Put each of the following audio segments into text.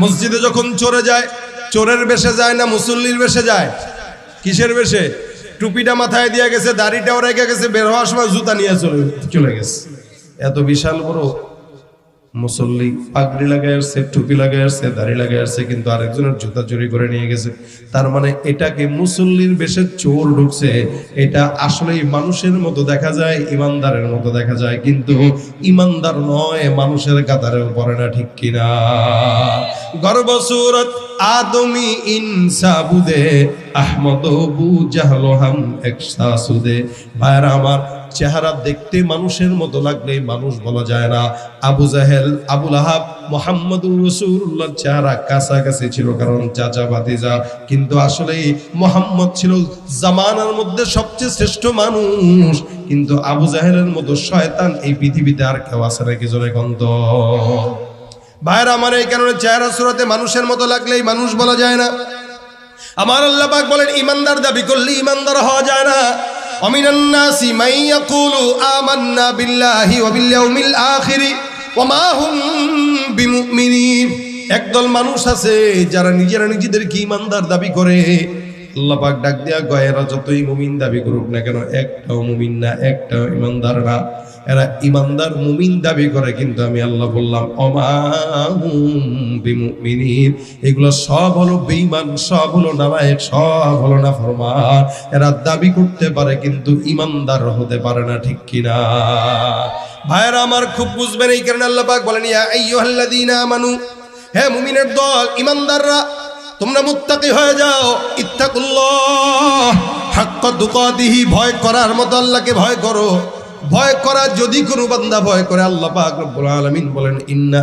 মসজিদে যখন চোরে যায়, চোরের বেশে যায় না মুসল্লির বেশে যায়? কিসের বেশে? টুপিটা মাথায় দিয়ে গেছে, দাড়িটাও রেখে গেছে, বের হওয়ার সময় জুতা নিয়ে চলে চলে গেছে। এত বিশাল বড় মুসল্লি পাগড়ি লাগাই আসছে, টুপি লাগাই আসছে, দাড়ি লাগাই আসছে, কিন্তু আরেকজনের জুতা চুরি করে নিয়ে গেছে। তার মানে এটাকে মুসল্লির বেশে চোর ঢুকছে। এটা আসলে মানুষের মতো দেখা যায়, ইমানদারের মতো দেখা যায়, কিন্তু ইমানদার নয়, মানুষের কাতারেও পড়ে না, ঠিক কিনা? গর্ব সুরত আদমি ইনসাবুদে আহমদ বু জাহলো হাম একসা সুদে। ভাইরা আমার চেহারা দেখতে মানুষের মতো লাগলে মানুষ বলা যায় না। আবু জাহেল আবুল আহাব মোহাম্মদুর রসুল্লাহ চেহারা কাছাকাছি ছিল কারণ চাচা ভাতিজা। কিন্তু আসলে মোহাম্মদ ছিল জামানার মধ্যে সবচেয়ে শ্রেষ্ঠ মানুষ। কিন্তু আবু জাহেলের মতো শয়তান এই পৃথিবীতে আর কেউ আছে নাকি? জোরে কন্ত ভাইরা আমার এই কারণে চেহারা সুরতে মানুষের মতো লাগলেই মানুষ বলা যায় না আমার আল্লাহ পাক বলেন ইমানদার দাবি করলে ইমানদার হওয়া যায় না ومن الناس من يقول آمنا بالله وباليوم الآخر وما هم بمؤمنين একদল মানুষ আছে যারা নিজেরা নিজেদেরকে ইমানদার দাবি করে আল্লাহ ডাক দেয়া গয়েরা যতই মুমিন দাবি করুক না কেন, একটাও মুমিন না, একটাও ইমানদার না। এরা ইমানদার মুমিন দাবি করে, কিন্তু আমি আল্লাহ বললাম বিমুমিনিন। এগুলো সব হলো বেঈমান, সব হলো নালায়েক, সব হলো না ফরমান এরা দাবি করতে পারে, কিন্তু ইমানদার হতে পারে না, ঠিক কিনা? ভাইয়েরা, আমার খুব বুঝবেন, এই কারণে আল্লাহ বলেন হে মুমিনের দল, ইমানদাররা তোমরা মুত্তাকি হয়ে যাও, ইত্তাকুল্লাহ। হাক্কা দিহি ভয় করার মতো আল্লাহকে ভয় করো। ভয় করা যদি কোনো বান্দা ভয় করে, আল্লাহ আলামিন বলেন, ইন্না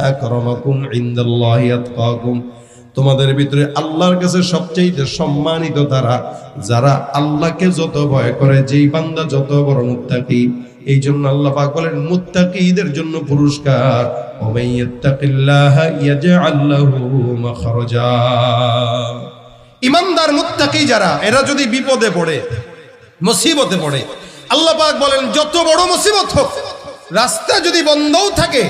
তোমাদের ভিতরে আল্লাহর কাছে সবচেয়ে সম্মানিত তারা, যারা আল্লাহকে যত ভয় করে, যেই বান্দা যত বড় মুত্তাকি, এই জন্য আল্লাহ পাক বলেন, মুত্তাকিদের জন্য পুরস্কার। ইমানদার মুত্তাকি যারা, এরা যদি বিপদে পড়ে, মুসিবতে পড়ে, আল্লাহ পাক বলেন, যত বড় মুসিবত হোক, রাস্তা যদি বন্ধও থাকে,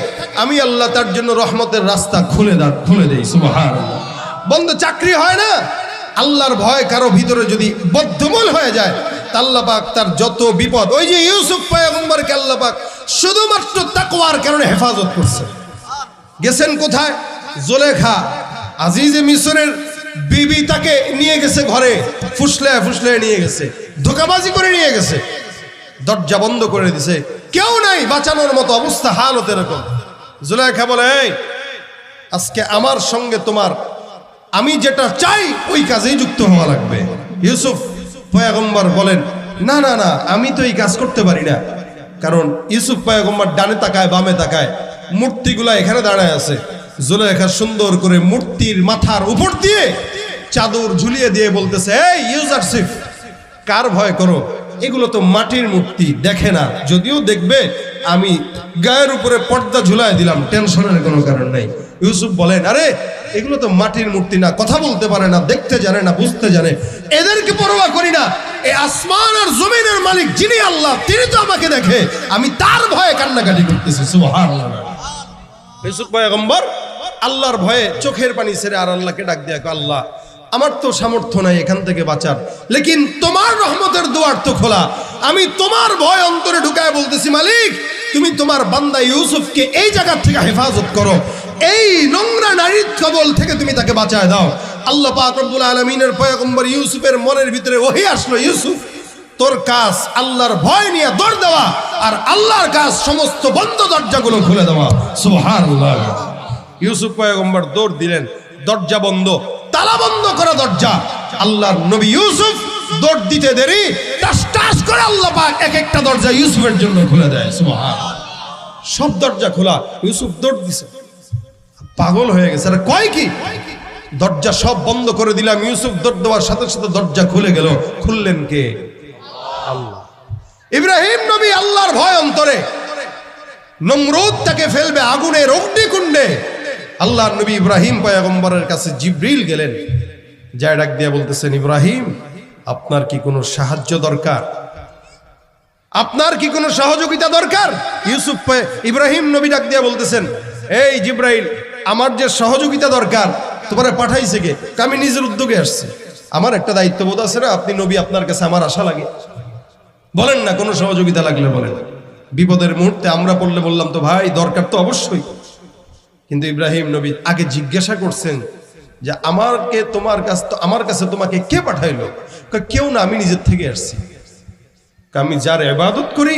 আমি আল্লাহ তার জন্য রহমতের রাস্তা খুলে দাঁড় খুলে দেই, সুবহানাল্লাহ। বন্ধ, চাকরি হয় না। আল্লাহর ভয় কারও ভিতরে যদি বদ্ধমূল হয়ে যায়, তা তার যত বিপদ, ওই যে ইউসুফ পয়গম্বরকে আল্লাহ পাক শুধুমাত্র তাকওয়ার কারণে হেফাজত করছে। গেছেন কোথায়? জোলেখা। আজিজে মিশরের বিবি তাকে নিয়ে গেছে ঘরে ফুসলে ফুসলে নিয়ে গেছে, ধোকাবাজি করে নিয়ে গেছে। দরজা বন্ধ করে দিছে। কেউ নাই বাঁচানোর মতো অবস্থা হাল হালত এরকম। জুলেখা বলে আজকে আমার সঙ্গে তোমার আমি যেটা চাই, ওই কাজেই যুক্ত হওয়া লাগবে। ইউসুফ পয়াগম্বর বলেন, না না না, আমি তো এই কাজ করতে পারি না। কারণ ইউসুফ পয়াগম্বর ডানে তাকায়, বামে তাকায়। মূর্তিগুলা এখানে দাঁড়ায় আছে। জুলেখা সুন্দর করে মূর্তির মাথার উপর দিয়ে চাদর ঝুলিয়ে দিয়ে বলতেছে, এই, ইউজারসিফ, কার ভয় করো? এগুলো তো মাটির মূর্তি, দেখে না। যদিও দেখবে, আমি গায়ের উপরে পর্দা ঝুলাই দিলাম, টেনশনের কোনো কারণ নাই। ইউসুফ বলেন, আরে, এগুলো তো মাটির মূর্তি না, কথা বলতে পারে না, দেখতে জানে না, বুঝতে জানে। এদেরকে পরোয়া করি না। এই আসমান আর জমিনের মালিক যিনি আল্লাহ, তিনি তো আমাকে দেখে। আমি তার ভয়ে কান্নাকাটি করতেছি ইউসুফ পয়গম্বর, আল্লাহর ভয়ে চোখের পানি ছেড়ে আর আল্লাহকে ডাক দিয়া আল্লাহ, আমার তো সামর্থ্য নাই এখান থেকে বাঁচার। লেকিন তোমার রহমতের দুয়ার তো খোলা। আমি তোমার ভয় অন্তরে ঢুকায় বলতেছি, মালিক, তুমি তোমার বান্দা ইউসুফকে এই জায়গা থেকে হেফাজত করো। এই নোংরা নারীর কবল থেকে তুমি তাকে বাঁচায় দাও। আল্লাহ পাক রব্বুল আলমিনের পয়গম্বর ইউসুফের মনের ভিতরে ওহি আসলো, ইউসুফ, তোর কাজ আল্লাহর ভয় নিয়ে দৌড় দেওয়া আর আল্লাহর কাজ সমস্ত বন্ধ দরজাগুলো খুলে দেওয়া। সুবহানাল্লাহ। ইউসুফ পয়গম্বর দৌড় দিলেন, দরজা বন্ধ, তালা বন্ধ করা দরজা। আল্লাহর নবী ইউসুফ দৌড় দিতে দেরি, টাস টাস করে আল্লাহ পাক এক একটা দরজা ইউসুফের জন্য খুলে দেয়, সুবহানাল্লাহ। সব দরজা খোলা, ইউসুফ দৌড় দিছে। পাগল হয়ে গেছে। আর কয় কি? দরজা সব বন্ধ করে দিলাম। ইউসুফ দর দেওয়ার সাথে সাথে দরজা খুলে গেল। খুললেন কে? আল্লাহ। ইব্রাহিম নবী আল্লাহর ভয় অন্তরে নমরুদ তাকে ফেলবে আগুনের অগ্নিকুণ্ডে আল্লাহর নবী ইব্রাহিম পয়গম্বরের কাছে জিব্রিল গেলেন। যায় ডাক দিয়ে বলতেছেন, ইব্রাহিম, আপনার কি কোনো সাহায্য দরকার? আপনার কি কোনো সহযোগিতা দরকার? ইউসুফ ইব্রাহিম নবী ডাক দিয়ে বলতেছেন, এই জিব্রাইল আমার যে সহযোগিতা দরকার, তোমারে পাঠাইছে কে? আমি নিজের উদ্যোগে আসছি। আমার একটা দায়িত্ববোধ আছে না, আপনি নবী, আপনার কাছে আমার আশা লাগে। বলেন না, কোনো সহযোগিতা লাগলে বলেন। বিপদের মুহূর্তে আমরা পড়লে বললাম তো, ভাই, দরকার তো অবশ্যই। কিন্তু ইব্রাহিম নবী আগে জিজ্ঞাসা করছেন যে, আমারকে তোমার কাছ আমার কাছে তোমাকে কে পাঠাইলো? কেউ না, আমি নিজের থেকে আসছি। আমি যার এবাদত করি,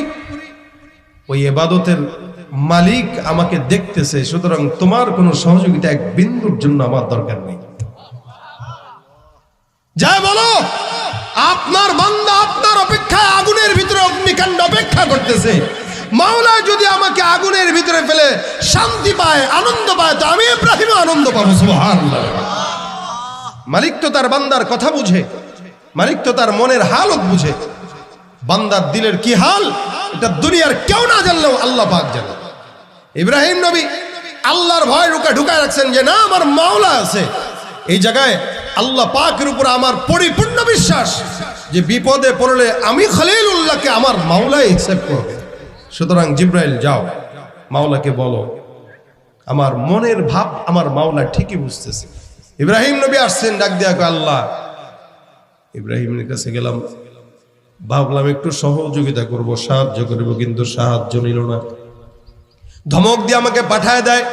ওই এবাদতের মালিক আমাকে দেখতেছে, সুতরাং তোমার কোনো সহযোগিতা এক বিন্দুর জন্য আমার দরকার নেই। যা বলো, আপনার বান্দা আপনার অপেক্ষায় আগুনের ভিতরে অগ্নিকাণ্ড অপেক্ষা করতেছে। মাওলা যদি আমাকে আগুনের ভিতরে ফেলে শান্তি পায়, আনন্দ পায়, তো আমি ইব্রাহিম আনন্দ পাবো মালিক তো তার বান্দার কথা বুঝে, মালিক তো তার মনের হালত বুঝে। বান্দার দিলের কি হাল? এটা দুনিয়ার কেউ না জানলেও আল্লাহ পাক জানে। ইব্রাহিম নবী আল্লাহর ভয় ঢুকা ঢুকায় রাখছেন যে, না, আমার মাওলা আছে। এই জায়গায় আল্লাহ পাকের উপর আমার পরিপূর্ণ বিশ্বাস যে বিপদে পড়লে আমি খলিলুল্লাহকে আমার মাওলাই হিসেব করবে। সুতরাং জিব্রাইল, যাও, মাওলাকে বলো, আমার মনের ভাব আমার মাওলা ঠিকই বুঝতেছে। ইব্রাহিম নবী আসছেন, ডাক দিয়া আল্লাহ, ইব্রাহিমের কাছে গেলাম। ভাবলাম একটু সহযোগিতা করব, সাহায্য করব, কিন্তু সাহায্য নিল না। ধমক দিয়ে আমাকে পাঠায় দেয়।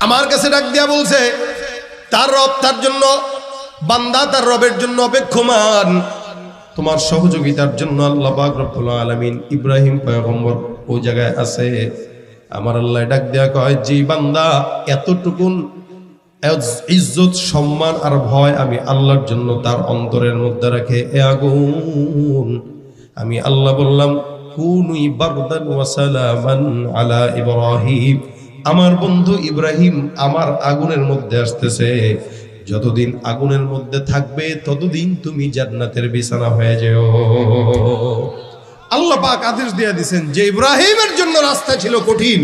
আমার কাছে ডাক দিয়া বলছে, তার রব তার জন্য, বান্দা তার রবের জন্য অপেক্ষমান। তোমার সহযোগিতার জন্য আল্লাহ রব্বুল আলামিন ইব্রাহিম পয়গম্বর ওই জায়গায় আছে। আমার আল্লাহ ডাক দেয়া কয় যে বান্দা, এতটুকুন ইজ্জত, সম্মান আর ভয় আমি আল্লাহর জন্য তার অন্তরের মধ্যে রাখে। এ আগুন, আমি আল্লাহ বললাম কুনুই বাগদান ওয়া সালামান আলা ইব্রাহিম। আমার বন্ধু ইব্রাহিম আমার আগুনের মধ্যে আসতেছে। যতদিন আগুনের মধ্যে থাকবে, ততদিন তুমি জান্নাতের বিছানা হয়ে যেও। আল্লাহ পাক আদেশ দিয়ে দিছেন যে, ইব্রাহিমের জন্য রাস্তা ছিল কঠিন।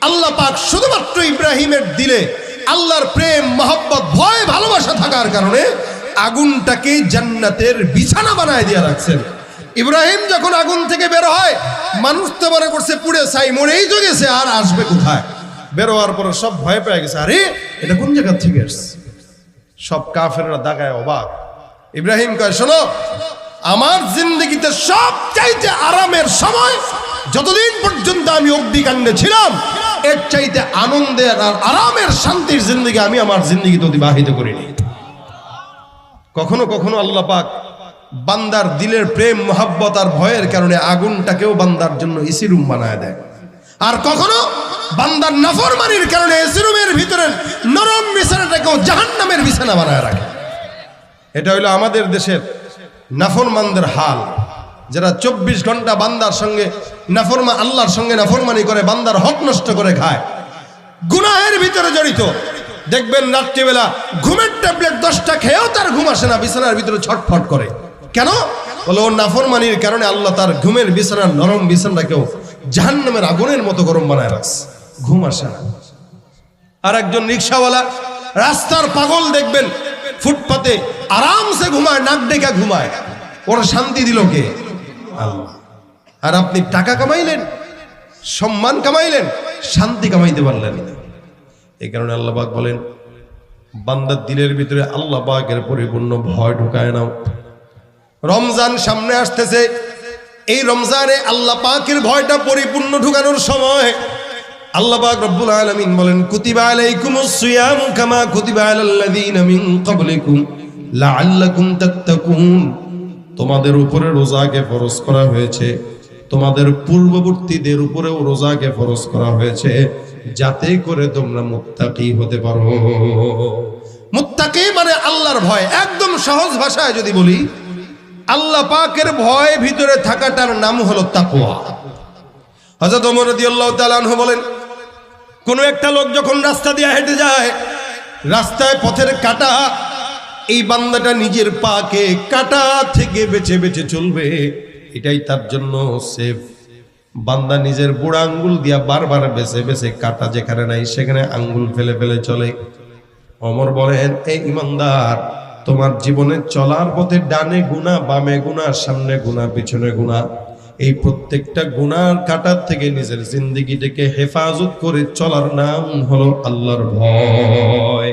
আল্লাহ পাক শুধুমাত্র ইব্রাহিমের দিলে আল্লাহর প্রেম, মহব্বত, ভয়, ভালোবাসা থাকার কারণে আগুনটাকে জান্নাতের বিছানা বানায় দিয়ে রাখছেন। ইব্রাহিম যখন আগুন থেকে বের হয়, মানুষ তো মনে করছে, পুড়ে ছাই, মরেই তো গেছে, আর আসবে কোথায়? বেরোয়ার পরে সব ভয় পেয়ে গেছে, আরে, এটা কোন জায়গা থেকে আসছে সব কাফেররা দাগায় অবাক। ইব্রাহিম কয়, শোনো, আমার জিন্দগিতে সব চাইতে আরামের সময় যতদিন পর্যন্ত আমি অগ্নিকাণ্ডে ছিলাম এর চাইতে আনন্দের আর আরামের শান্তির জিন্দগি আমি আমার জিন্দগিতে অতিবাহিত করিনি। কখনো কখনো আল্লাহ পাক বান্দার দিলের প্রেম, মোহাব্বত আর ভয়ের কারণে আগুনটাকেও বান্দার জন্য ইসিরুম বানায় দেয়। আর কখনো বান্দার নাফরমানির কারণে এসি রুমের ভিতরের নরম বিছানাটাকেও জাহান্নামের বিছানা বানায় রাখে। এটা হইল আমাদের দেশের নাফরমানদের হাল। যারা চব্বিশ ঘণ্টা বান্দার সঙ্গে নাফরমা, আল্লাহর সঙ্গে নাফরমানি করে, বান্দার হক নষ্ট করে খায়। গুনাহের ভিতরে জড়িত। দেখবেন রাত্রিবেলা ঘুমের ট্যাবলেট দশটা খেয়েও তার ঘুম আসে না, বিছানার ভিতরে ছটফট করে। কেন? বলে, ও নাফরমানির কারণে আল্লাহ তার ঘুমের বিছানার নরম বিছানাকেও জাহান্নামের আগুনের মতো গরম বানায় রাখছে। ঘুম আসে না। আর একজন রিক্সাওয়ালা, রাস্তার পাগল দেখবেন, ফুটপাতে আরামসে ঘুমায়, নাক ডেকা ঘুমায়। ওরা শান্তি দিল কে? আল্লাহ। আর আপনি টাকা কামাইলেন, সম্মান কামাইলেন, শান্তি কামাইতে পারলেন না। এই কারণে আল্লাহ পাক বলেন, বান্দার দিলের ভিতরে আল্লাহ পাকের পরিপূর্ণ ভয় ঢুকায় নাও। রমজান সামনে আসতেছে, এই রমজানে আল্লাহ পাকের ভয়টা পরিপূর্ণ ঢুকানোর সময় আল্লাহ পাক রব্বুল আলামিন বলেন, কুতিবা আলাইকুমুস সিয়াম কামা কুতিবা আলাল্লাযীনা মিন ক্বাবলিকুম লাআল্লাকুম তাত্তাকুন। তোমাদের উপরে রোজাকে ফরজ করা হয়েছে। তোমাদের পূর্ববর্তীদের উপরেও রোজাকে ফরজ করা হয়েছে। যাতে করে তোমরা মুত্তাকি হতে পারো। মুত্তাকি মানে আল্লাহর ভয়। একদম সহজ ভাষায় যদি বলি, আল্লাহ পাকের ভয় ভিতরে থাকাটার নাম হলো তাকওয়া। হযরত ওমর রাদিয়াল্লাহু তাআলা আনহু বলেন, কোনো একটা লোক যখন রাস্তা দিয়ে হেঁটে যায়, রাস্তায় পথের কাটা এই বান্দাটা নিজের পাকে কাটা থেকে বেছে বেছে চলবে। এটাই তার জন্য সেফ বান্দা নিজের বুড়া আঙ্গুল দিয়া বারবার বেছে বেছে কাটা যেখানে নাই, সেখানে আঙ্গুল ফেলে ফেলে চলে। অমর বলেন এই ইমানদার, তোমার জীবনে চলার পথে ডানে গুণা বামে গুণা সামনে গুণা পিছনে গুণা এই প্রত্যেকটা গুনার কাটার থেকে নিজের জিন্দিগিটাকে হেফাজত করে চলার নাম হলো আল্লাহর ভয়।